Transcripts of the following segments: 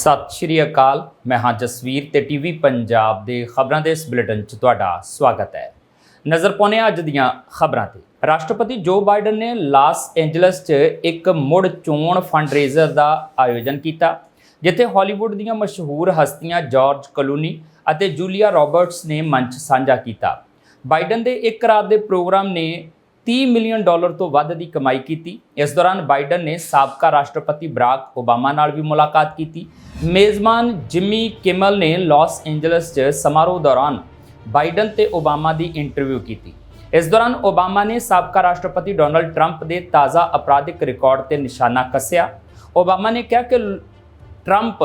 ਸਤਿ ਸ਼੍ਰੀ ਅਕਾਲ। ਮੈਂ ਹਾਂ ਜਸਵੀਰ ਤੇ ਟੀਵੀ ਪੰਜਾਬ ਦੇ ਖਬਰਾਂ ਦੇ ਇਸ ਬੁਲੇਟਿਨ 'ਚ ਤੁਹਾਡਾ ਸਵਾਗਤ ਹੈ। ਨਜ਼ਰ ਪਾਉਂਦੇ ਹਾਂ ਅੱਜ ਦੀਆਂ ਖਬਰਾਂ ਤੇ। ਰਾਸ਼ਟਰਪਤੀ ਜੋ ਬਾਈਡਨ ਨੇ ਲਾਸ ਐਂਜਲਸ 'ਚ ਇੱਕ ਮੁੜ ਚੋਣ ਫੰਡਰੇਜ਼ਰ ਦਾ ਆਯੋਜਨ ਕੀਤਾ, ਜਿੱਥੇ ਹਾਲੀਵੁੱਡ ਦੀਆਂ ਮਸ਼ਹੂਰ ਹਸਤੀਆਂ ਜਾਰਜ ਕਲੂਨੀ ਅਤੇ ਜੂਲੀਆ ਰਾਬਰਟਸ ਨੇ ਮੰਚ ਸਾਂਝਾ ਕੀਤਾ। ਬਾਈਡਨ ਦੇ ਇੱਕ ਰਾਤ ਦੇ ਪ੍ਰੋਗਰਾਮ ਨੇ 30 ਮਿਲੀਅਨ ਡਾਲਰ ਤੋਂ ਵੱਧ ਦੀ ਕਮਾਈ ਕੀਤੀ। ਇਸ ਦੌਰਾਨ ਬਾਈਡਨ ਨੇ ਸਾਬਕਾ ਰਾਸ਼ਟਰਪਤੀ ਬਰਾਕ ਓਬਾਮਾ ਨਾਲ ਵੀ ਮੁਲਾਕਾਤ ਕੀਤੀ। ਮੇਜ਼ਬਾਨ ਜਿਮੀ ਕਿਮਲ ਨੇ ਲਾਸ ਐਂਜਲਸ 'ਚ ਸਮਾਰੋਹ ਦੌਰਾਨ ਬਾਈਡਨ ਤੇ ਓਬਾਮਾ ਦੀ ਇੰਟਰਵਿਊ ਕੀਤੀ। ਇਸ ਦੌਰਾਨ ਓਬਾਮਾ ਨੇ ਸਾਬਕਾ ਰਾਸ਼ਟਰਪਤੀ ਡੋਨਲਡ ਟਰੰਪ ਦੇ ਤਾਜ਼ਾ ਅਪਰਾਧਿਕ ਰਿਕਾਰਡ ਤੇ ਨਿਸ਼ਾਨਾ ਕੱਸਿਆ। ਓਬਾਮਾ ਨੇ ਕਿਹਾ ਕਿ ਟਰੰਪ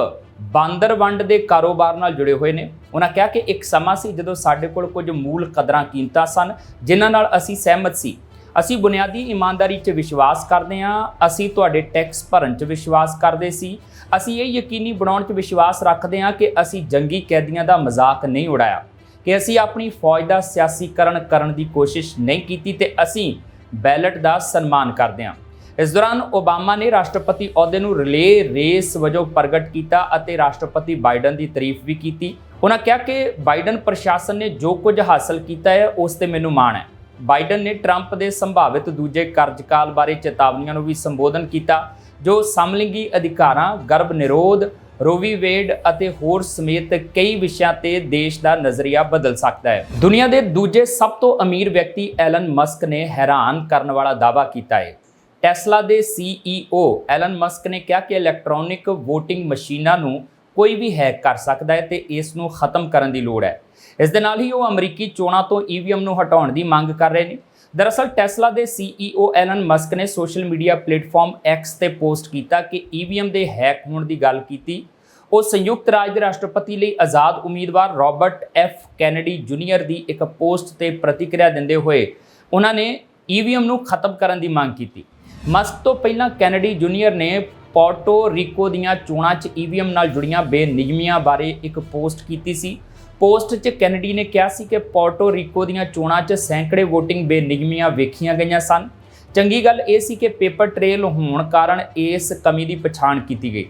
ਬਾਂਦਰ ਵੰਡ ਦੇ ਕਾਰੋਬਾਰ ਨਾਲ ਜੁੜੇ ਹੋਏ ਨੇ। ਉਹਨਾਂ ਕਿਹਾ ਕਿ ਇੱਕ ਸਮਾਂ ਸੀ ਜਦੋਂ ਸਾਡੇ ਕੋਲ ਕੁਝ ਮੂਲ ਕਦਰਾਂ ਕੀਮਤਾਂ ਸਨ, ਜਿਨ੍ਹਾਂ ਨਾਲ ਅਸੀਂ ਸਹਿਮਤ ਸੀ। ਅਸੀਂ ਬੁਨਿਆਦੀ ਇਮਾਨਦਾਰੀ 'ਚ ਵਿਸ਼ਵਾਸ ਕਰਦੇ ਹਾਂ, ਅਸੀਂ ਤੁਹਾਡੇ ਟੈਕਸ ਭਰਨ 'ਚ ਵਿਸ਼ਵਾਸ ਕਰਦੇ ਸੀ। ਅਸੀਂ ਇਹ ਯਕੀਨੀ ਬਣਾਉਣ 'ਚ ਵਿਸ਼ਵਾਸ ਰੱਖਦੇ ਹਾਂ ਕਿ ਅਸੀਂ ਜੰਗੀ ਕੈਦੀਆਂ ਦਾ ਮਜ਼ਾਕ ਨਹੀਂ ਉਡਾਇਆ, ਕਿ ਅਸੀਂ ਆਪਣੀ ਫੌਜ ਦਾ ਸਿਆਸੀਕਰਨ ਕਰਨ ਦੀ ਕੋਸ਼ਿਸ਼ ਨਹੀਂ ਕੀਤੀ ਤੇ ਅਸੀਂ ਬੈਲਟ ਦਾ ਸਨਮਾਨ ਕਰਦੇ ਹਾਂ। ਇਸ ਦੌਰਾਨ ਓਬਾਮਾ ਨੇ ਰਾਸ਼ਟਰਪਤੀ ਅਹੁਦੇ ਨੂੰ ਰਿਲੇ ਰੇਸ ਵਜੋਂ ਪ੍ਰਗਟ ਕੀਤਾ ਅਤੇ ਰਾਸ਼ਟਰਪਤੀ ਬਾਈਡਨ ਦੀ ਤਾਰੀਫ ਵੀ ਕੀਤੀ। ਉਹਨਾਂ ਕਿਹਾ ਕਿ ਬਾਈਡਨ ਪ੍ਰਸ਼ਾਸਨ ਨੇ ਜੋ ਕੁਝ ਹਾਸਲ ਕੀਤਾ ਹੈ, ਉਸ ਤੇ ਮੈਨੂੰ ਮਾਣ ਹੈ। ਬਾਈਡਨ ਨੇ ਟਰੰਪ ਦੇ ਸੰਭਾਵਿਤ ਦੂਜੇ ਕਾਰਜਕਾਲ ਬਾਰੇ ਚੇਤਾਵਨੀਆਂ ਨੂੰ ਵੀ ਸੰਬੋਧਨ ਕੀਤਾ, ਜੋ ਸਮਲਿੰਗੀ ਅਧਿਕਾਰਾਂ, ਗਰਭ ਨਿਰੋਧ ਰੋਵੀ ਵੇਡ ਅਤੇ ਹੋਰ ਸਮੇਤ ਕਈ ਵਿਸ਼ਿਆਂ ਤੇ ਦੇਸ਼ ਦਾ ਨਜ਼ਰੀਆ ਬਦਲ ਸਕਦਾ ਹੈ। ਦੁਨੀਆ ਦੇ ਦੂਜੇ ਸਭ ਤੋਂ ਅਮੀਰ ਵਿਅਕਤੀ ਐਲਨ ਮਸਕ ਨੇ ਹੈਰਾਨ ਕਰਨ ਵਾਲਾ ਦਾਅਵਾ ਕੀਤਾ ਹੈ। ਟੈਸਲਾ ਦੇ ਸੀਈਓ ਐਲਨ ਮਸਕ ਨੇ ਕਿਹਾ ਕਿ ਇਲੈਕਟ੍ਰੋਨਿਕ VOTING ਮਸ਼ੀਨਾਂ ਨੂੰ ਕੋਈ ਵੀ ਹੈਕ ਕਰ ਸਕਦਾ ਹੈ ਤੇ ਇਸ ਨੂੰ ਖਤਮ ਕਰਨ ਦੀ ਲੋੜ ਹੈ। ਇਸ ਦੇ ਨਾਲ ਹੀ ਉਹ ਅਮਰੀਕੀ ਚੋਣਾਂ ਤੋਂ ਈਵੀਐਮ ਨੂੰ ਹਟਾਉਣ ਦੀ ਮੰਗ ਕਰ ਰਹੇ ਨੇ। ਦਰਅਸਲ, ਟੈਸਲਾ ਦੇ ਸੀਈਓ ਐਲਨ ਮਸਕ ਨੇ ਸੋਸ਼ਲ ਮੀਡੀਆ ਪਲੇਟਫਾਰਮ ਐਕਸ ਤੇ ਪੋਸਟ ਕੀਤਾ ਕਿ ਈਵੀਐਮ ਦੇ ਹੈਕ ਹੋਣ ਦੀ ਗੱਲ ਕੀਤੀ। ਉਹ ਸੰਯੁਕਤ ਰਾਜ ਦੇ ਰਾਸ਼ਟਰਪਤੀ ਲਈ ਆਜ਼ਾਦ ਉਮੀਦਵਾਰ ਰਾਬਰਟ ਐਫ ਕੈਨੇਡੀ ਜੂਨੀਅਰ ਦੀ ਇੱਕ ਪੋਸਟ ਤੇ ਪ੍ਰਤੀਕਿਰਿਆ ਦਿੰਦੇ ਹੋਏ ਉਹਨਾਂ ਨੇ ਈਵੀਐਮ ਨੂੰ ਖਤਮ ਕਰਨ ਦੀ ਮੰਗ ਕੀਤੀ। ਮਸਕ ਤੋਂ ਪਹਿਲਾਂ ਕੈਨੇਡੀ ਜੂਨੀਅਰ ਨੇ ਪੋਰਟੋ ਰੀਕੋ ਦੀਆਂ ਚੋਣਾਂ 'ਚ ਈਵੀਐਮ ਨਾਲ ਜੁੜੀਆਂ ਬੇਨਿਯਮੀਆਂ ਬਾਰੇ ਇੱਕ ਪੋਸਟ ਕੀਤੀ ਸੀ। ਪੋਸਟ 'ਚ ਕੈਨੇਡੀ ਨੇ ਕਿਹਾ ਸੀ ਕਿ ਪੋਰਟੋ ਰੀਕੋ ਦੀਆਂ ਚੋਣਾਂ 'ਚ ਸੈਂਕੜੇ VOTING ਬੇਨਿਯਮੀਆਂ ਵੇਖੀਆਂ ਗਈਆਂ ਸਨ। ਚੰਗੀ ਗੱਲ ਇਹ ਸੀ ਕਿ ਪੇਪਰ ਟ੍ਰੇਲ ਹੋਣ ਕਾਰਨ ਇਸ ਕਮੀ ਦੀ ਪਛਾਣ ਕੀਤੀ ਗਈ।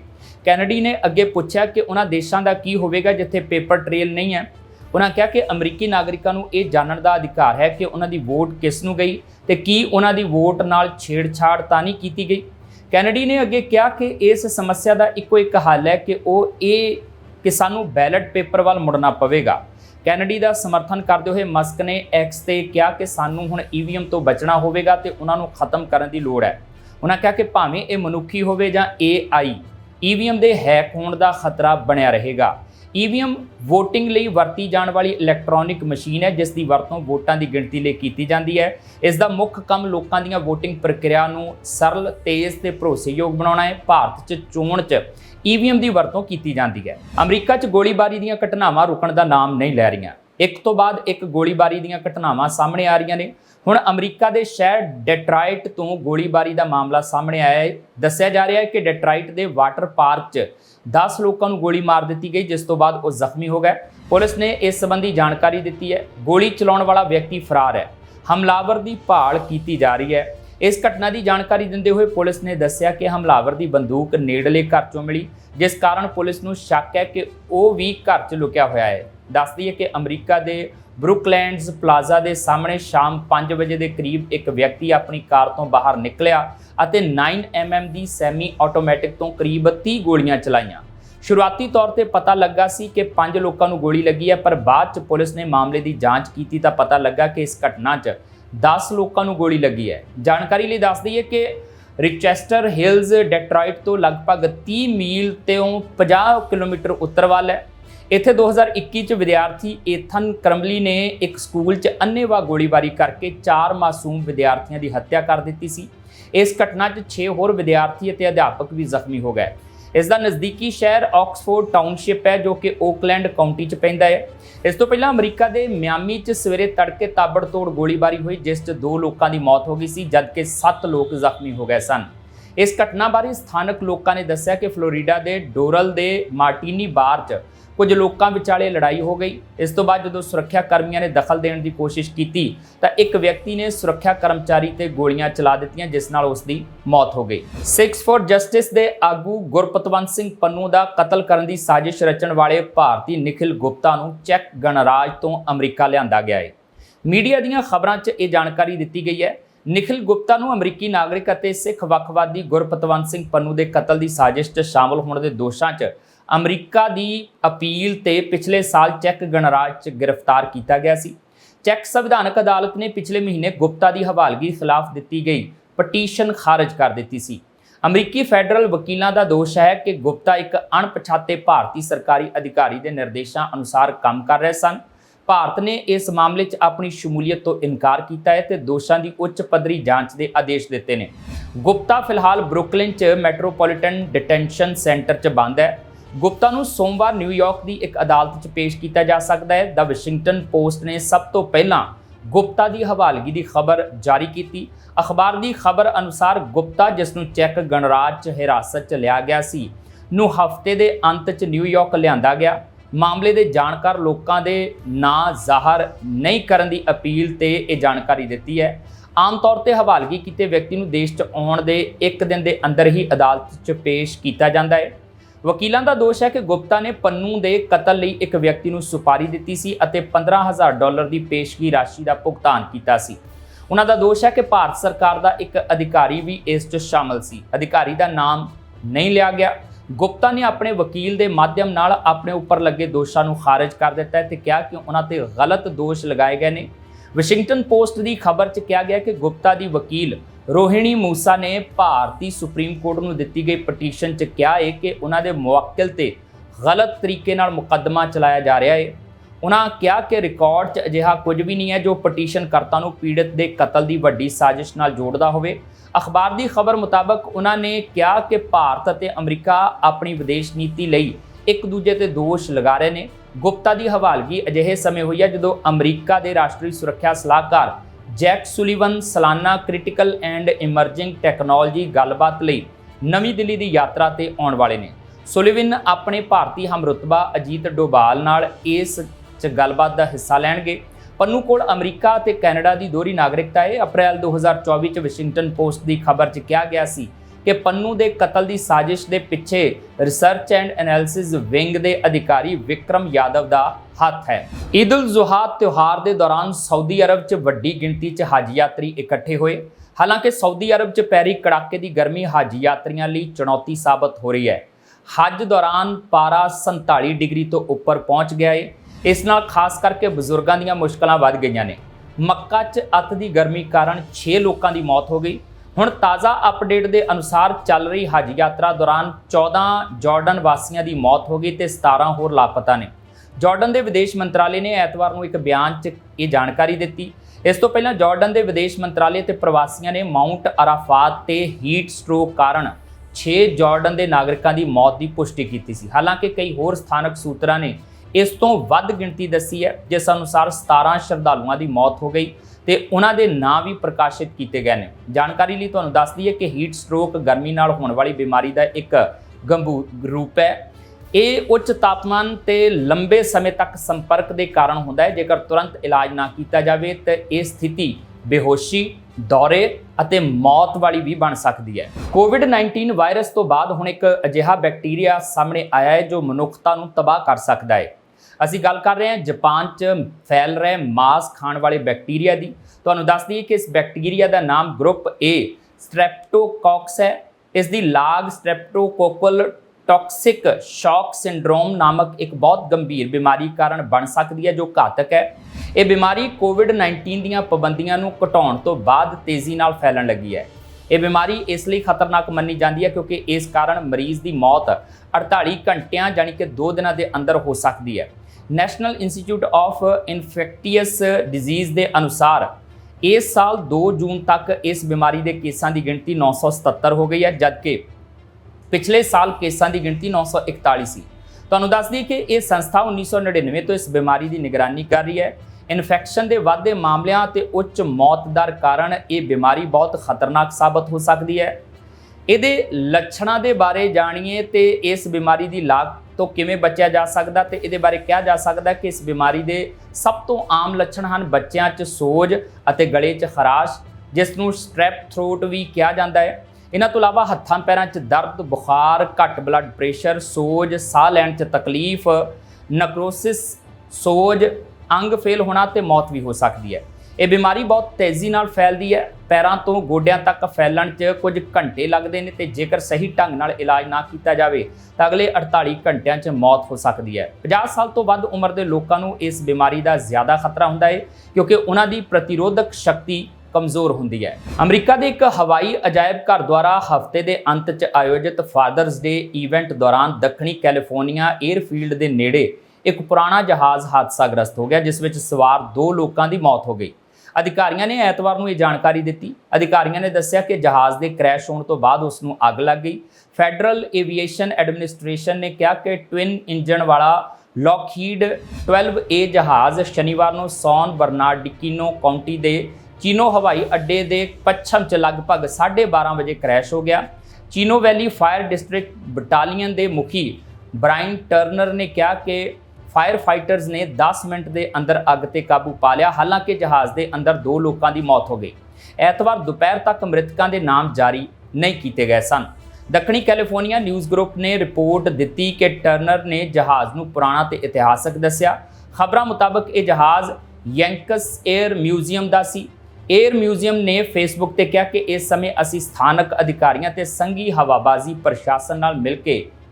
ਕੈਨੇਡੀ ਨੇ ਅੱਗੇ ਪੁੱਛਿਆ ਕਿ ਉਹਨਾਂ ਦੇਸ਼ਾਂ ਦਾ ਕੀ ਹੋਵੇਗਾ ਜਿੱਥੇ ਪੇਪਰ ਟ੍ਰੇਲ ਨਹੀਂ ਹੈ। ਉਹਨਾਂ ਕਿਹਾ ਕਿ ਅਮਰੀਕੀ ਨਾਗਰਿਕਾਂ ਨੂੰ ਇਹ ਜਾਣਨ ਦਾ ਅਧਿਕਾਰ ਹੈ ਕਿ ਉਹਨਾਂ ਦੀ ਵੋਟ ਕਿਸ ਨੂੰ ਗਈ ਤੇ ਕੀ ਉਹਨਾਂ ਦੀ ਵੋਟ ਨਾਲ ਛੇੜਛਾੜ ਤਾਂ ਨਹੀਂ ਕੀਤੀ ਗਈ। ਕੈਨੇਡੀ ਨੇ ਅੱਗੇ ਕਿਹਾ ਕਿ ਇਸ ਸਮੱਸਿਆ ਦਾ ਇੱਕੋ ਇੱਕ ਹੱਲ ਹੈ ਕਿ ਉਹ ਇਹ ਕਿ ਸਾਨੂੰ ਬੈਲਟ ਪੇਪਰ ਵੱਲ ਮੁੜਨਾ ਪਵੇਗਾ। ਕੈਨੇਡੀ ਦਾ ਸਮਰਥਨ ਕਰਦੇ ਹੋਏ ਮਸਕ ਨੇ ਐਕਸ ਤੇ ਕਿਹਾ ਕਿ ਸਾਨੂੰ ਹੁਣ ਈਵੀਐਮ ਤੋਂ ਬਚਣਾ ਹੋਵੇਗਾ ਤੇ ਉਹਨਾਂ ਨੂੰ ਖਤਮ ਕਰਨ ਦੀ ਲੋੜ ਹੈ। ਉਹਨਾਂ ਕਿਹਾ ਕਿ ਭਾਵੇਂ ਇਹ ਮਨੁੱਖੀ ਹੋਵੇ ਜਾਂ AI ਈਵੀਐਮ ਦੇ ਹੈਕ ਹੋਣ ਦਾ ਖਤਰਾ ਬਣਿਆ ਰਹੇਗਾ। ਈਵੀਐਮ VOTING ਲਈ ਵਰਤੀ ਜਾਣ ਵਾਲੀ ਇਲੈਕਟ੍ਰੋਨਿਕ ਮਸ਼ੀਨ ਹੈ, ਜਿਸ ਦੀ ਵਰਤੋਂ ਵੋਟਾਂ ਦੀ ਗਿਣਤੀ ਲਈ ਕੀਤੀ ਜਾਂਦੀ ਹੈ। ਇਸ ਦਾ ਮੁੱਖ ਕੰਮ ਲੋਕਾਂ ਦੀਆਂ VOTING ਪ੍ਰਕਿਰਿਆ ਨੂੰ ਸਰਲ, ਤੇਜ਼ ਤੇ ਭਰੋਸੇਯੋਗ ਬਣਾਉਣਾ ਹੈ। ਭਾਰਤ 'ਚ ਚੋਣ 'ਚ ਈਵੀਐਮ ਦੀ ਵਰਤੋਂ ਕੀਤੀ ਜਾਂਦੀ ਹੈ। ਅਮਰੀਕਾ 'ਚ ਗੋਲੀਬਾਰੀ ਦੀਆਂ ਘਟਨਾਵਾਂ ਰੁਕਣ ਦਾ ਨਾਮ ਨਹੀਂ ਲੈ ਰਹੀਆਂ। ਇੱਕ ਤੋਂ ਬਾਅਦ ਇੱਕ ਗੋਲੀਬਾਰੀ ਦੀਆਂ ਘਟਨਾਵਾਂ ਸਾਹਮਣੇ ਆ ਰਹੀਆਂ ਨੇ। ਹੁਣ ਅਮਰੀਕਾ ਦੇ ਸ਼ਹਿਰ ਡੈਟਰਾਇਟ ਤੋਂ ਗੋਲੀਬਾਰੀ ਦਾ ਮਾਮਲਾ ਸਾਹਮਣੇ ਆਇਆ ਹੈ। ਦੱਸਿਆ ਜਾ ਰਿਹਾ ਹੈ ਕਿ ਡੈਟਰਾਇਟ ਦੇ ਵਾਟਰ ਪਾਰਕ 'ਚ 10 ਲੋਕਾਂ ਨੂੰ ਗੋਲੀ ਮਾਰ ਦਿੱਤੀ ਗਈ, ਜਿਸ ਤੋਂ ਬਾਅਦ ਉਹ ਜ਼ਖਮੀ ਹੋ ਗਏ। ਪੁਲਿਸ ਨੇ ਇਸ ਸੰਬੰਧੀ ਜਾਣਕਾਰੀ ਦਿੱਤੀ ਹੈ। ਗੋਲੀ ਚਲਾਉਣ ਵਾਲਾ ਵਿਅਕਤੀ ਫਰਾਰ ਹੈ। ਹਮਲਾਵਰ ਦੀ ਭਾਲ ਕੀਤੀ ਜਾ ਰਹੀ ਹੈ। ਇਸ ਘਟਨਾ ਦੀ ਜਾਣਕਾਰੀ ਦਿੰਦੇ ਹੋਏ ਪੁਲਿਸ ਨੇ ਦੱਸਿਆ ਕਿ ਹਮਲਾਵਰ ਦੀ ਬੰਦੂਕ ਨੇੜਲੇ ਘਰ ਚੋਂ ਮਿਲੀ, ਜਿਸ ਕਾਰਨ ਪੁਲਿਸ ਨੂੰ ਸ਼ੱਕ ਹੈ ਕਿ ਉਹ ਵੀ ਘਰ 'ਚ ਲੁਕਿਆ ਹੋਇਆ ਹੈ। ਦੱਸਦੀ ਹੈ ਕਿ ਅਮਰੀਕਾ ਦੇ ਬਰੁਕਲੈਂਡਸ ਪਲਾਜ਼ਾ ਦੇ ਸਾਹਮਣੇ ਸ਼ਾਮ 5 ਵਜੇ ਦੇ ਕਰੀਬ ਇੱਕ ਵਿਅਕਤੀ ਆਪਣੀ ਕਾਰ ਤੋਂ ਬਾਹਰ ਨਿਕਲਿਆ ਅਤੇ 9mm ਦੀ ਸੈਮੀ ਆਟੋਮੈਟਿਕ ਤੋਂ ਕਰੀਬ 30 ਗੋਲੀਆਂ ਚਲਾਈਆਂ। ਸ਼ੁਰੂਆਤੀ ਤੌਰ ਤੇ ਪਤਾ ਲੱਗਾ ਸੀ ਕਿ 5 ਲੋਕਾਂ ਨੂੰ ਗੋਲੀ ਲੱਗੀ ਹੈ, ਪਰ ਬਾਅਦ 'ਚ ਪੁਲਿਸ ਨੇ ਮਾਮਲੇ ਦੀ ਜਾਂਚ ਕੀਤੀ ਤਾਂ ਪਤਾ ਲੱਗਾ ਕਿ ਇਸ ਘਟਨਾ 'ਚ 10 ਲੋਕਾਂ ਨੂੰ ਗੋਲੀ ਲੱਗੀ ਹੈ। ਜਾਣਕਾਰੀ ਲਈ ਦੱਸ ਦਈਏ ਕਿ ਰਿਚੈਸਟਰ ਹਿਲਜ਼ ਡੈਟਰਾਇਟ ਤੋਂ ਲਗਭਗ 30 ਮੀਲ ਤੋਂ 50 ਕਿਲੋਮੀਟਰ ਉੱਤਰ ਵੱਲ ਹੈ। ਇੱਥੇ 2021 ਚ ਵਿਦਿਆਰਥੀ ਏਥਨ ਕਰਮਲੀ ਨੇ ਇੱਕ ਸਕੂਲ 'ਚ ਅੰਨ੍ਹੇਵਾਹ ਗੋਲੀਬਾਰੀ ਕਰਕੇ ਚਾਰ ਮਾਸੂਮ ਵਿਦਿਆਰਥੀਆਂ ਦੀ ਹੱਤਿਆ ਕਰ ਦਿੱਤੀ ਸੀ। ਇਸ ਘਟਨਾ 'ਚ 6 ਹੋਰ ਵਿਦਿਆਰਥੀ ਅਤੇ ਅਧਿਆਪਕ ਵੀ ਜ਼ਖਮੀ ਹੋ ਗਏ। ਇਸ ਦਾ ਨਜ਼ਦੀਕੀ ਸ਼ਹਿਰ ਆਕਸਫੋਰਡ ਟਾਊਨਸ਼ਿਪ ਹੈ, ਜੋ ਕਿ ਓਕਲੈਂਡ ਕਾਉਂਟੀ 'ਚ ਪੈਂਦਾ ਹੈ। ਇਸ ਤੋਂ ਪਹਿਲਾਂ ਅਮਰੀਕਾ ਦੇ ਮਿਆਮੀ 'ਚ ਸਵੇਰੇ ਤੜਕੇ ਤਾਬੜਤੋੜ ਗੋਲੀਬਾਰੀ ਹੋਈ, ਜਿਸ 'ਚ ਦੋ ਲੋਕਾਂ ਦੀ ਮੌਤ ਹੋ ਗਈ ਸੀ, ਜਦਕਿ 7 ਲੋਕ ਜ਼ਖਮੀ ਹੋ ਗਏ ਸਨ। ਇਸ ਘਟਨਾ ਬਾਰੇ ਸਥਾਨਕ ਲੋਕਾਂ ਨੇ ਦੱਸਿਆ ਕਿ ਫਲੋਰੀਡਾ ਦੇ ਡੋਰਲ ਦੇ ਮਾਰਟੀਨੀ ਬਾਰ 'ਚ ਕੁਝ ਲੋਕਾਂ ਵਿਚਾਲੇ ਲੜਾਈ ਹੋ ਗਈ। ਇਸ ਤੋਂ ਬਾਅਦ ਜਦੋਂ ਸੁਰੱਖਿਆ ਕਰਮੀਆਂ ਨੇ ਦਖਲ ਦੇਣ ਦੀ ਕੋਸ਼ਿਸ਼ ਕੀਤੀ, ਤਾਂ ਇੱਕ ਵਿਅਕਤੀ ਨੇ ਸੁਰੱਖਿਆ ਕਰਮਚਾਰੀ ਤੇ ਗੋਲੀਆਂ ਚਲਾ ਦਿੱਤੀਆਂ, ਜਿਸ ਨਾਲ ਉਸ ਦੀ ਮੌਤ ਹੋ ਗਈ। ਸਿਕਸ ਫੋਰ ਜਸਟਿਸ ਦੇ ਆਗੂ ਗੁਰਪਤਵੰਤ ਸਿੰਘ ਪੰਨੂ ਦਾ ਕਤਲ ਕਰਨ ਦੀ ਸਾਜ਼ਿਸ਼ ਰਚਣ ਵਾਲੇ ਭਾਰਤੀ ਨਿਖਿਲ ਗੁਪਤਾ ਨੂੰ ਚੈੱਕ ਗਣਰਾਜ ਤੋਂ ਅਮਰੀਕਾ ਲਿਆਂਦਾ ਗਿਆ ਹੈ ਮੀਡੀਆ ਦੀਆਂ ਖਬਰਾਂ 'ਚ ਇਹ ਜਾਣਕਾਰੀ ਦਿੱਤੀ ਗਈ ਹੈ ਨਿਖਿਲ ਗੁਪਤਾ ਨੂੰ ਅਮਰੀਕੀ ਨਾਗਰਿਕ ਅਤੇ ਸਿੱਖ ਵੱਖਵਾਦੀ ਗੁਰਪਤਵੰਤ ਸਿੰਘ ਪੰਨੂ ਦੇ ਕਤਲ ਦੀ ਸਾਜ਼ਿਸ਼ 'ਚ ਸ਼ਾਮਲ ਹੋਣ ਦੇ ਦੋਸ਼ਾਂ 'ਚ ਅਮਰੀਕਾ ਦੀ ਅਪੀਲ ਤੇ ਪਿਛਲੇ ਸਾਲ ਚੈੱਕ ਗਣਰਾਜ 'ਚ ਗ੍ਰਿਫਤਾਰ ਕੀਤਾ ਗਿਆ ਸੀ। ਚੈੱਕ ਸੰਵਿਧਾਨਕ ਅਦਾਲਤ ਨੇ ਪਿਛਲੇ ਮਹੀਨੇ ਗੁਪਤਾ ਦੀ ਹਵਾਲਗੀ ਖਿਲਾਫ ਦਿੱਤੀ ਗਈ ਪਟੀਸ਼ਨ ਖਾਰਜ ਕਰ ਦਿੱਤੀ ਸੀ। ਅਮਰੀਕੀ ਫੈਡਰਲ ਵਕੀਲਾਂ ਦਾ ਦੋਸ਼ ਹੈ ਕਿ ਗੁਪਤਾ ਇੱਕ ਅਣਪਛਾਤੇ ਭਾਰਤੀ ਸਰਕਾਰੀ ਅਧਿਕਾਰੀ ਦੇ ਨਿਰਦੇਸ਼ਾਂ ਅਨੁਸਾਰ ਕੰਮ ਕਰ ਰਹੇ ਸਨ। ਭਾਰਤ ਨੇ ਇਸ ਮਾਮਲੇ 'ਚ ਆਪਣੀ ਸ਼ਮੂਲੀਅਤ ਤੋਂ ਇਨਕਾਰ ਕੀਤਾ ਹੈ ਤੇ ਦੋਸ਼ਾਂ ਦੀ ਉੱਚ ਪੱਧਰੀ ਜਾਂਚ ਦੇ ਆਦੇਸ਼ ਦਿੱਤੇ ਨੇ। ਗੁਪਤਾ ਫਿਲਹਾਲ ਬਰੁਕਲਿਨ 'ਚ ਮੈਟਰੋਪੋਲੀਟਨ ਡਿਟੈਂਸ਼ਨ ਸੈਂਟਰ 'ਚ ਬੰਦ ਹੈ। ਗੁਪਤਾ ਨੂੰ ਸੋਮਵਾਰ ਨਿਊਯਾਰਕ ਦੀ ਇੱਕ ਅਦਾਲਤ 'ਚ ਪੇਸ਼ ਕੀਤਾ ਜਾ ਸਕਦਾ ਹੈ। ਦਾ ਵਾਸ਼ਿੰਗਟਨ ਪੋਸਟ ਨੇ ਸਭ ਤੋਂ ਪਹਿਲਾਂ ਗੁਪਤਾ ਦੀ ਹਵਾਲਗੀ ਦੀ ਖਬਰ ਜਾਰੀ ਕੀਤੀ। ਅਖਬਾਰ ਦੀ ਖਬਰ ਅਨੁਸਾਰ ਗੁਪਤਾ, ਜਿਸ ਨੂੰ ਚੈੱਕ ਗਣਰਾਜ 'ਚ ਹਿਰਾਸਤ 'ਚ ਲਿਆ ਗਿਆ ਸੀ, ਨੂੰ ਹਫ਼ਤੇ ਦੇ ਅੰਤ 'ਚ ਨਿਊਯਾਰਕ ਲਿਆਂਦਾ ਗਿਆ। ਮਾਮਲੇ ਦੇ ਜਾਣਕਾਰ ਲੋਕਾਂ ਦੇ ਨਾਂ ਜ਼ਾਹਰ ਨਹੀਂ ਕਰਨ ਦੀ ਅਪੀਲ ਤੇ ਇਹ ਜਾਣਕਾਰੀ ਦਿੱਤੀ ਹੈ। ਆਮ ਤੌਰ ਤੇ ਹਵਾਲਗੀ ਕੀਤੇ ਵਿਅਕਤੀ ਨੂੰ ਦੇਸ਼ 'ਚ ਆਉਣ ਦੇ ਇੱਕ ਦਿਨ ਦੇ ਅੰਦਰ ਹੀ ਅਦਾਲਤ 'ਚ ਪੇਸ਼ ਕੀਤਾ ਜਾਂਦਾ ਹੈ। ਵਕੀਲਾਂ ਦਾ ਦੋਸ਼ ਹੈ ਕਿ ਗੁਪਤਾ ਨੇ ਪੰਨੂ ਦੇ ਕਤਲ ਲਈ ਇੱਕ ਵਿਅਕਤੀ ਨੂੰ ਸੁਪਾਰੀ ਦਿੱਤੀ ਸੀ ਅਤੇ 15000 ਡਾਲਰ ਦੀ ਪੇਸ਼ਗੀ ਰਾਸ਼ੀ ਦਾ ਭੁਗਤਾਨ ਕੀਤਾ ਸੀ। ਉਹਨਾਂ ਦਾ ਦੋਸ਼ ਹੈ ਕਿ ਭਾਰਤ ਸਰਕਾਰ ਦਾ ਇੱਕ ਅਧਿਕਾਰੀ ਵੀ ਇਸ 'ਚ ਸ਼ਾਮਲ ਸੀ। ਅਧਿਕਾਰੀ ਦਾ ਨਾਮ ਨਹੀਂ ਲਿਆ ਗਿਆ। ਗੁਪਤਾ ਨੇ ਆਪਣੇ ਵਕੀਲ ਦੇ ਮਾਧਿਅਮ ਨਾਲ ਆਪਣੇ ਉੱਪਰ ਲੱਗੇ ਦੋਸ਼ਾਂ ਨੂੰ ਖਾਰਜ ਕਰ ਦਿੱਤਾ ਹੈ ਤੇ ਕਿਹਾ ਕਿ ਉਹਨਾਂ ਤੇ ਗਲਤ ਦੋਸ਼ ਲਗਾਏ ਗਏ ਨੇ। ਵਾਸ਼ਿੰਗਟਨ ਪੋਸਟ ਦੀ ਖਬਰ 'ਚ ਕਿਹਾ ਗਿਆ ਕਿ ਗੁਪਤਾ ਦੀ ਵਕੀਲ ਰੋਹਿਣੀ ਮੂਸਾ ਨੇ ਭਾਰਤੀ ਸੁਪਰੀਮ ਕੋਰਟ ਨੂੰ ਦਿੱਤੀ ਗਈ ਪਟੀਸ਼ਨ 'ਚ ਕਿਹਾ ਹੈ ਕਿ ਉਹਨਾਂ ਦੇ ਮੁਵੱਕਿਲ ਤੇ ਗਲਤ ਤਰੀਕੇ ਨਾਲ ਮੁਕੱਦਮਾ ਚਲਾਇਆ ਜਾ ਰਿਹਾ ਹੈ ਉਹਨਾਂ ਕਿਹਾ ਕਿ ਰਿਕਾਰਡ 'ਚ ਅਜਿਹਾ ਕੁਝ ਵੀ ਨਹੀਂ ਹੈ ਜੋ ਪਟੀਸ਼ਨ ਕਰਤਾ ਨੂੰ ਪੀੜਤ ਦੇ ਕਤਲ ਦੀ ਵੱਡੀ ਸਾਜ਼ਿਸ਼ ਨਾਲ ਜੋੜਦਾ ਹੋਵੇ। ਅਖਬਾਰ ਦੀ ਖਬਰ ਮੁਤਾਬਕ ਉਹਨਾਂ ਨੇ ਕਿਹਾ ਕਿ ਭਾਰਤ ਅਤੇ ਅਮਰੀਕਾ ਆਪਣੀ ਵਿਦੇਸ਼ ਨੀਤੀ ਲਈ ਇੱਕ ਦੂਜੇ ਤੇ ਦੋਸ਼ ਲਗਾ ਰਹੇ ਨੇ। ਗੁਪਤਾ ਦੀ ਹਵਾਲਗੀ ਅਜਿਹੇ ਸਮੇਂ ਹੋਈ ਹੈ ਜਦੋਂ ਅਮਰੀਕਾ ਦੇ ਰਾਸ਼ਟਰੀ ਸੁਰੱਖਿਆ ਸਲਾਹਕਾਰ ਜੈਕ ਸੁਲੀਵਨ ਸਾਲਾਨਾ ਕ੍ਰਿਟੀਕਲ ਐਂਡ ਇਮਰਜਿੰਗ ਟੈਕਨੋਲੋਜੀ ਗੱਲਬਾਤ ਲਈ ਨਵੀਂ ਦਿੱਲੀ ਦੀ ਯਾਤਰਾ ਤੇ ਆਉਣ ਵਾਲੇ ਨੇ। ਸੁਲੀਵਨ ਆਪਣੇ ਭਾਰਤੀ ਹਮਰੁਤਬਾ ਅਜੀਤ ਡੋਬਾਲ ਨਾਲ ਇਸ ਚ ਗੱਲਬਾਤ ਦਾ ਹਿੱਸਾ ਲੈਣਗੇ। ਪੰਨੂ ਕੋਲ ਅਮਰੀਕਾ ਤੇ ਕੈਨੇਡਾ ਦੀ ਦੋਹਰੀ ਨਾਗਰਿਕਤਾ ਹੈ ਅਪ੍ਰੈਲ 2024 ਚ ਵਾਸ਼ਿੰਗਟਨ ਪੋਸਟ ਦੀ ਖਬਰ 'ਚ ਕਿਹਾ ਗਿਆ ਸੀ ਕਿ ਪੰਨੂ ਦੇ ਕਤਲ ਦੀ ਸਾਜ਼ਿਸ਼ ਦੇ ਪਿੱਛੇ ਰਿਸਰਚ ਐਂਡ ਐਨਾਲਿਸਿਸ ਵਿੰਗ ਦੇ ਅਧਿਕਾਰੀ ਵਿਕਰਮ ਯਾਦਵ ਦਾ ਹੱਥ ਹੈ। ਈਦ ਉਲ ਜ਼ੁਹਾ ਤਿਉਹਾਰ ਦੇ ਦੌਰਾਨ ਸਾਊਦੀ ਅਰਬ 'ਚ ਵੱਡੀ ਗਿਣਤੀ 'ਚ ਹਜ ਯਾਤਰੀ ਇਕੱਠੇ ਹੋਏ। ਹਾਲਾਂਕਿ ਸਾਊਦੀ ਅਰਬ 'ਚ ਪੈਰੀ ਕੜਾਕੇ ਦੀ ਗਰਮੀ ਹਜ ਯਾਤਰੀਆਂ ਲਈ ਚੁਣੌਤੀ ਸਾਬਤ ਹੋ ਰਹੀ ਹੈ। ਹਜ ਦੌਰਾਨ ਪਾਰਾ 47 ਡਿਗਰੀ ਤੋਂ ਉੱਪਰ ਪਹੁੰਚ ਗਿਆ ਹੈ ਇਸ ਨਾਲ ਖਾਸ ਕਰਕੇ ਬਜ਼ੁਰਗਾਂ ਦੀਆਂ ਮੁਸ਼ਕਲਾਂ ਵੱਧ ਗਈਆਂ ਨੇ। ਮੱਕਾ 'ਚ ਅੱਤ ਦੀ ਗਰਮੀ ਕਾਰਨ 6 ਲੋਕਾਂ ਦੀ ਮੌਤ ਹੋ ਗਈ। ਹੁਣ ਤਾਜ਼ਾ ਅਪਡੇਟ ਦੇ ਅਨੁਸਾਰ ਚੱਲ ਰਹੀ ਹਜ ਯਾਤਰਾ ਦੌਰਾਨ 14 ਜਾਰਡਨ ਵਾਸੀਆਂ ਦੀ ਮੌਤ ਹੋ ਗਈ ਤੇ 17 ਹੋਰ ਲਾਪਤਾ ਨੇ। ਜਾਰਡਨ ਦੇ ਵਿਦੇਸ਼ ਮੰਤਰਾਲੇ ਨੇ ਐਤਵਾਰ ਨੂੰ ਇੱਕ ਬਿਆਨ 'ਚ ਇਹ ਜਾਣਕਾਰੀ ਦਿੱਤੀ। ਇਸ ਤੋਂ ਪਹਿਲਾਂ ਜਾਰਡਨ ਦੇ ਵਿਦੇਸ਼ ਮੰਤਰਾਲੇ ਤੇ ਪ੍ਰਵਾਸੀਆਂ ਨੇ ਮਾਊਂਟ ਅਰਾਫਾਤ ਤੇ ਹੀਟ ਸਟ੍ਰੋਕ ਕਾਰਨ 6 ਜਾਰਡਨ ਦੇ ਨਾਗਰਿਕਾਂ ਦੀ ਮੌਤ ਦੀ ਪੁਸ਼ਟੀ ਕੀਤੀ ਸੀ। ਹਾਲਾਂਕਿ ਕਈ ਹੋਰ ਸਥਾਨਕ ਸੂਤਰਾਂ ਨੇ ਇਸ ਤੋਂ ਵੱਧ ਗਿਣਤੀ ਦੱਸੀ ਹੈ, ਜਿਸ ਅਨੁਸਾਰ 17 ਸ਼ਰਧਾਲੂਆਂ ਦੀ ਮੌਤ ਹੋ ਗਈ ਤੇ ਉਹਨਾਂ ਦੇ ਨਾਂ ਵੀ ਪ੍ਰਕਾਸ਼ਿਤ ਕੀਤੇ ਗਏ ਨੇ। ਜਾਣਕਾਰੀ ਲਈ ਤੁਹਾਨੂੰ ਦੱਸ ਦਈਏ ਕਿ ਹੀਟ ਸਟ੍ਰੋਕ ਗਰਮੀ ਨਾਲ ਹੋਣ ਵਾਲੀ ਬਿਮਾਰੀ ਦਾ ਇੱਕ ਗੰਭੀਰ ਰੂਪ ਹੈ। ਇਹ ਉੱਚ ਤਾਪਮਾਨ ਤੇ ਲੰਬੇ ਸਮੇਂ ਤੱਕ ਸੰਪਰਕ ਦੇ ਕਾਰਨ ਹੁੰਦਾ ਹੈ। ਜੇਕਰ ਤੁਰੰਤ ਇਲਾਜ ਨਾ ਕੀਤਾ ਜਾਵੇ ਤਾਂ ਇਹ ਸਥਿਤੀ ਬੇਹੋਸ਼ੀ, ਦੌਰੇ ਅਤੇ ਮੌਤ ਵਾਲੀ ਵੀ ਬਣ ਸਕਦੀ ਹੈ। ਕੋਵਿਡ-19 ਵਾਇਰਸ ਤੋਂ ਬਾਅਦ ਹੁਣ ਇੱਕ ਅਜਿਹਾ ਬੈਕਟੀਰੀਆ ਸਾਹਮਣੇ ਆਇਆ ਹੈ, ਜੋ ਮਨੁੱਖਤਾ ਨੂੰ ਤਬਾਹ ਕਰ ਸਕਦਾ ਹੈ। ਅਸੀਂ ਗੱਲ ਕਰ ਰਹੇ ਹਾਂ ਜਾਪਾਨ 'ਚ ਫੈਲ ਰਹੇ ਮਾਸ ਖਾਣ ਵਾਲੇ ਬੈਕਟੀਰੀਆ ਦੀ। ਤੁਹਾਨੂੰ ਦੱਸ ਦਈਏ ਕਿ ਇਸ ਬੈਕਟੀਰੀਆ ਦਾ ਨਾਮ ਗਰੁੱਪ A ਸਟ੍ਰੈਪਟੋਕਾਕਸ ਹੈ। ਇਸ ਦੀ ਲਾਗ ਸਟ੍ਰੈਪਟੋਕੋਕਲ ਟੌਕਸਿਕ ਸ਼ੌਕ ਸਿੰਡਰੋਮ ਨਾਮਕ ਇੱਕ ਬਹੁਤ ਗੰਭੀਰ ਬਿਮਾਰੀ ਕਾਰਨ ਬਣ ਸਕਦੀ ਹੈ, ਜੋ ਘਾਤਕ ਹੈ। ਇਹ ਬਿਮਾਰੀ ਕੋਵਿਡ-19 ਦੀਆਂ ਪਾਬੰਦੀਆਂ ਨੂੰ ਘਟਾਉਣ ਤੋਂ ਬਾਅਦ ਤੇਜ਼ੀ ਨਾਲ ਫੈਲਣ ਲੱਗੀ ਹੈ। ਇਹ ਬਿਮਾਰੀ ਇਸ ਲਈ ਖਤਰਨਾਕ ਮੰਨੀ ਜਾਂਦੀ ਹੈ ਕਿਉਂਕਿ ਇਸ ਕਾਰਨ ਮਰੀਜ਼ ਦੀ ਮੌਤ 48 ਘੰਟਿਆਂ ਯਾਨੀ ਕਿ 2 ਦਿਨਾਂ ਦੇ ਅੰਦਰ ਹੋ ਸਕਦੀ ਹੈ। National Institute of Infectious Diseases ਦੇ ਅਨੁਸਾਰ, ਇਸ ਸਾਲ 2 ਜੂਨ ਤੱਕ ਇਸ ਬਿਮਾਰੀ ਦੇ ਕੇਸਾਂ ਦੀ ਗਿਣਤੀ 977 ਹੋ ਗਈ ਹੈ, ਜਦਕਿ ਪਿਛਲੇ ਸਾਲ ਕੇਸਾਂ ਦੀ ਗਿਣਤੀ 941 ਸੀ ਤੁਹਾਨੂੰ ਦੱਸ ਦਈਏ ਕਿ ਇਹ ਸੰਸਥਾ 1999 ਤੋਂ ਇਸ ਬਿਮਾਰੀ ਦੀ ਨਿਗਰਾਨੀ ਕਰ ਰਹੀ ਹੈ। ਇਨਫੈਕਸ਼ਨ ਦੇ ਵਾਧੇ ਮਾਮਲਿਆਂ ਤੇ ਉੱਚ ਮੌਤ ਦਰ ਕਾਰਨ ਇਹ ਬਿਮਾਰੀ ਬਹੁਤ ਖਤਰਨਾਕ ਸਾਬਤ ਹੋ ਸਕਦੀ ਹੈ। ਇਹਦੇ ਲੱਛਣਾਂ ਦੇ ਬਾਰੇ ਜਾਣੀਏ ਤੇ ਇਸ ਬਿਮਾਰੀ ਦੀ ਲਾਗ ਤੋਂ ਕਿਵੇਂ ਬਚਿਆ ਜਾ ਸਕਦਾ ਤੇ ਇਹਦੇ ਬਾਰੇ ਕਿਹਾ ਜਾ ਸਕਦਾ ਕਿ ਇਸ ਬਿਮਾਰੀ ਦੇ ਸਭ ਤੋਂ ਆਮ ਲੱਛਣ ਹਨ ਬੱਚਿਆਂ 'ਚ ਸੋਜ ਅਤੇ ਗਲੇ 'ਚ ਖਰਾਸ਼, ਜਿਸ ਨੂੰ ਸਟ੍ਰੈਪ ਥਰੋਟ ਵੀ ਕਿਹਾ ਜਾਂਦਾ ਹੈ। ਇਹਨਾਂ ਤੋਂ ਇਲਾਵਾ ਹੱਥਾਂ ਪੈਰਾਂ 'ਚ ਦਰਦ, ਬੁਖਾਰ, ਘੱਟ ਬਲੱਡ ਪ੍ਰੈਸ਼ਰ ਸੋਜ, ਸਾਹ ਲੈਣ 'ਚ ਤਕਲੀਫ ਨਕਰੋਸਿਸ ਸੋਜ, ਅੰਗ ਫੇਲ ਹੋਣਾ ਤੇ ਮੌਤ ਵੀ ਹੋ ਸਕਦੀ ਹੈ। ਇਹ ਬਿਮਾਰੀ ਬਹੁਤ ਤੇਜ਼ੀ ਨਾਲ ਫੈਲਦੀ ਹੈ। ਪੈਰਾਂ ਤੋਂ ਗੋਡਿਆਂ ਤੱਕ ਫੈਲਣ 'ਚ ਕੁਝ ਘੰਟੇ ਲੱਗਦੇ ਨੇ ਤੇ ਜੇਕਰ ਸਹੀ ਢੰਗ ਨਾਲ ਇਲਾਜ ਨਾ ਕੀਤਾ ਜਾਵੇ, ਤਾਂ ਅਗਲੇ 48 ਘੰਟਿਆਂ 'ਚ ਮੌਤ ਹੋ ਸਕਦੀ ਹੈ। 50 ਸਾਲ ਤੋਂ ਵੱਧ ਉਮਰ ਦੇ ਲੋਕਾਂ ਨੂੰ ਇਸ ਬਿਮਾਰੀ ਦਾ ਜ਼ਿਆਦਾ ਖਤਰਾ ਹੁੰਦਾ ਹੈ, ਕਿਉਂਕਿ ਉਹਨਾਂ ਦੀ ਪ੍ਰਤੀਰੋਧਕ ਸ਼ਕਤੀ ਕਮਜ਼ੋਰ ਹੁੰਦੀ ਹੈ। ਅਮਰੀਕਾ ਦੇ ਇੱਕ ਹਵਾਈ ਅਜਾਇਬ ਘਰ ਦੁਆਰਾ ਹਫ਼ਤੇ ਦੇ ਅੰਤ 'ਚ ਆਯੋਜਿਤ ਫਾਦਰਸ ਡੇ ਇਵੈਂਟ ਦੌਰਾਨ ਦੱਖਣੀ ਕੈਲੀਫੋਰਨੀਆ 에ਅਰਫੀਲਡ ਦੇ ਨੇੜੇ ਇੱਕ ਪੁਰਾਣਾ ਜਹਾਜ਼ ਹਾਦਸਾ ਗ੍ਰਸਤ ਹੋ ਗਿਆ, ਜਿਸ ਵਿੱਚ ਸਵਾਰ ਦੋ ਲੋਕਾਂ ਦੀ ਮੌਤ ਹੋ ਗਈ। ਅਧਿਕਾਰੀਆਂ ਨੇ ਐਤਵਾਰ ਨੂੰ ਇਹ ਜਾਣਕਾਰੀ ਦਿੱਤੀ। ਅਧਿਕਾਰੀਆਂ ਨੇ ਦੱਸਿਆ ਕਿ ਜਹਾਜ਼ ਦੇ ਕ੍ਰੈਸ਼ ਹੋਣ ਤੋਂ ਬਾਅਦ ਉਸ ਨੂੰ ਅੱਗ ਲੱਗ ਗਈ। ਫੈਡਰਲ ਏਵੀਏਸ਼ਨ ਐਡਮਿਨਿਸਟ੍ਰੇਸ਼ਨ ਨੇ ਕਿਹਾ ਕਿ ਟਵਿਨ ਇੰਜਨ ਵਾਲਾ ਲੌਕਹੀਡ 12A ਜਹਾਜ਼ ਸ਼ਨੀਵਾਰ ਨੂੰ ਸੌਨ ਬਰਨਾਰਡਿਕਿਨੋ ਕਾਉਂਟੀ ਦੇ ਚੀਨੋ ਹਵਾਈ ਅੱਡੇ ਦੇ ਪੱਛਮ 'ਚ ਲਗਭਗ 12:30 ਵਜੇ ਕ੍ਰੈਸ਼ ਹੋ ਗਿਆ। Chino Valley Fire District battalion ਦੇ ਮੁਖੀ ਬ੍ਰਾਇਨ ਟਰਨਰ ਨੇ ਕਿਹਾ ਕਿ ਫਾਇਰ ਫਾਈਟਰਸ ਨੇ 10 ਮਿੰਟ ਦੇ ਅੰਦਰ ਅੱਗ ਤੇ ਕਾਬੂ ਪਾ ਲਿਆ। ਹਾਲਾਂਕਿ ਜਹਾਜ਼ ਦੇ ਅੰਦਰ ਦੋ ਲੋਕਾਂ ਦੀ ਮੌਤ ਹੋ ਗਈ। ਐਤਵਾਰ ਦੁਪਹਿਰ ਤੱਕ ਮ੍ਰਿਤਕਾਂ ਦੇ ਨਾਮ ਜਾਰੀ ਨਹੀਂ ਕੀਤੇ ਗਏ ਸਨ। ਦੱਖਣੀ ਕੈਲੀਫੋਰਨੀਆ ਨਿਊਜ਼ ਗਰੁੱਪ ਨੇ ਰਿਪੋਰਟ ਦਿੱਤੀ ਕਿ ਟਰਨਰ ਨੇ ਜਹਾਜ਼ ਨੂੰ ਪੁਰਾਣਾ ਤੇ ਇਤਿਹਾਸਕ ਦੱਸਿਆ। ਖਬਰਾਂ ਮੁਤਾਬਕ ਇਹ ਜਹਾਜ਼ ਯੈਂਕਸ 에ਅਰ ਮਿਊਜ਼ੀਅਮ ਦਾ ਸੀ। 에ਅਰ ਮਿਊਜ਼ੀਅਮ ਨੇ ਫੇਸਬੁੱਕ ਤੇ ਕਿਹਾ ਕਿ ਇਸ ਸਮੇਂ ਅਸੀਂ ਸਥਾਨਕ ਅਧਿਕਾਰੀਆਂ ਤੇ ਸੰਘੀ ਹਵਾਬਾਜ਼ੀ ਪ੍ਰਸ਼ਾਸਨ ਨਾਲ ਮਿਲ ਕੇ